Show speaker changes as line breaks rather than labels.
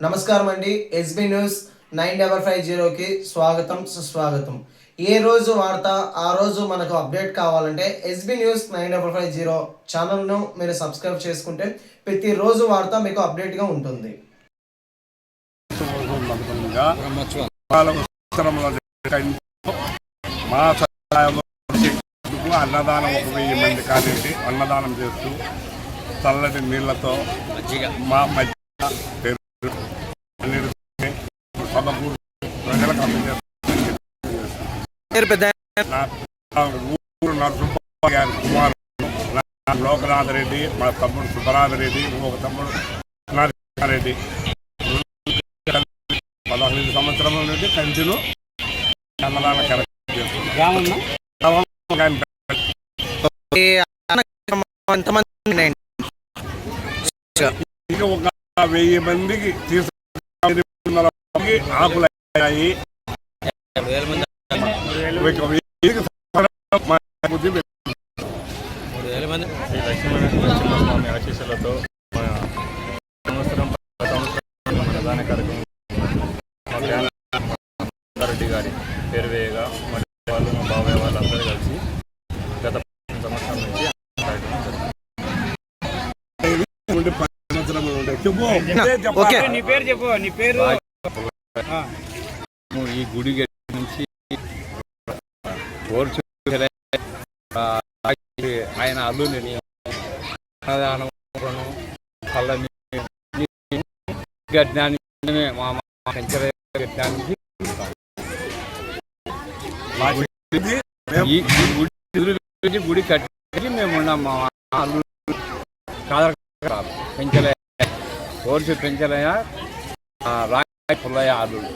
నమస్కారం అండి SB news nine double five జీరోకి స్వాగతం సుస్వాగతం. ఏ రోజు వార్త ఆ రోజు మనకు అప్డేట్ కావాలంటే SB news nine double five zero ఛానల్ను మీరు సబ్స్క్రైబ్ చేసుకుంటే ప్రతిరోజు వార్త మీకు అప్డేట్గా ఉంటుంది.
అన్నదానం ఒక వెయ్యి మంది కానివ్వండి అన్నదానం చేస్తూ చల్లటి నీళ్ళతో మా మధ్య ఊరు నరసింహ గారి కుమారుడు నా లోకనాథ రెడ్డి మా తమ్ముడు సుబ్బరాథ రెడ్డి ఇంకొక తమ్ముడు రెడ్డి పదహైదు సంవత్సరాల నుండి కంటిన్యూ చందనాల కరెక్ట్ చేస్తున్నాం. గ్రామం వెయ్యి మందికి తీసుకుని ఆకులు అయ్యాయి ఒక వెయ్యికి మా బుద్ధి పెట్టింది.
శ్రీ లక్ష్మీనరసింహస్వామి ఆశీస్సులతో సంవత్సరం ప్రధాన కార్యక్రమం రెడ్డి గారి పేరు వేయగా మరి వాళ్ళు మా బాబాయ్ వాళ్ళందరూ కలిసి గత సంవత్సరం నుంచి
చెప్పు.
ఈ గుడి నుంచి ఆయన అల్లుని అన్నదానం కళ్ళ గడ్డానికి మా గడ్డానికి ఈ గుడి కట్టి మేము ఉన్నాం మా అల్లు కాదర పెంచలయ్య ఓర్చు పెంచలయ్య రాయ పుల్లయ్య అల్లుడు